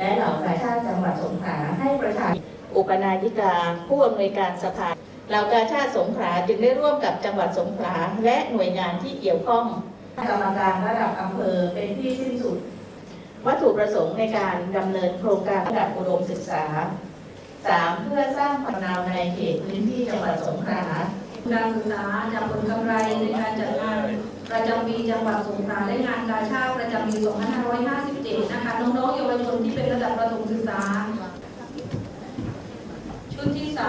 และเหล่ากาชาติจังหวัดสงขลาให้ประชาอุปนายิกา ผู้อำนวยการสภาเหล่ากาชาติสงขลาจึงได้ร่วมกับจังหวัดสงขลาและหน่วยงานที่เกี่ยวข้องกรรมการระดับอำเภอเป็นที่สิ้นสุด วัตถุประสงค์ในการดำเนินโครงการระดับอุดมศึกษา 3. เพื่อสร้างความนาวในเขตพื้นที่จังหวัดสงขลาการศึกษาจากผลกำไรในการจัดงานประจำปีจังหวัดสงขลาและงานกาชาติประจำปี 2557 นะคะน้องๆเยาวชนที่เป็นระดับประถมศึกษา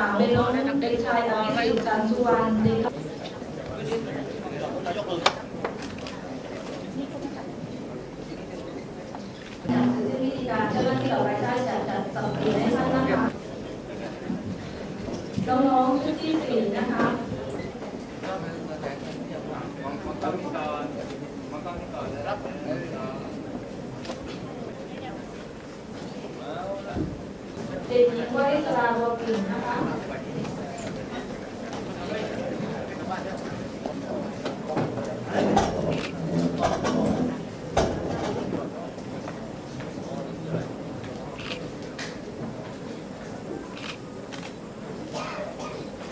ชุดที่3เป็นน้องเด็กชายอภิสิทธิ์จันทร์สุวรรณเด็กอย่างคือวิธีการเจ้าหน้าที่เหล่ารายได้จัดจัดสับเปลี่ยนให้ท่านนะคะน้องๆชุดที่สี่นะคะ ด็กหญิงวริศราบัวปิ่นนะคะ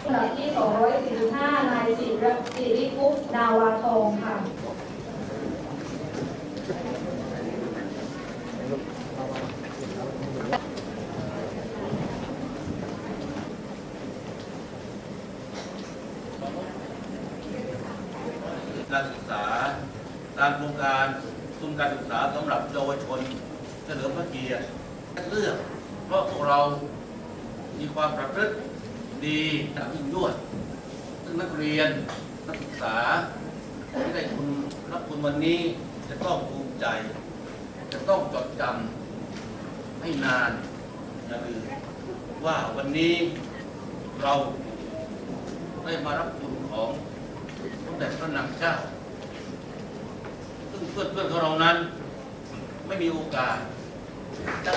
ลำดับที่245นายสิริสิริคุปต์นาวาทองค่ะ การศึกษา ตามโครงการทุนการศึกษาสำหรับเยาวชนเฉลิมพระเกียรติเลือก เพราะพวกเรามีความประพฤติดีอย่างยิ่งยวดซึ่งนักเรียนนักศึกษาที่ได้ทุนรับทุนวันนี้จะต้องภูมิใจ จะต้องจดจำให้นานอย่าลืมว่าวันนี้เราได้มารับทุนของ สมเด็จพระนางเจ้า ซึ่งเพื่อนเพื่อนของเรานั้น ไม่มีโอกาสจะ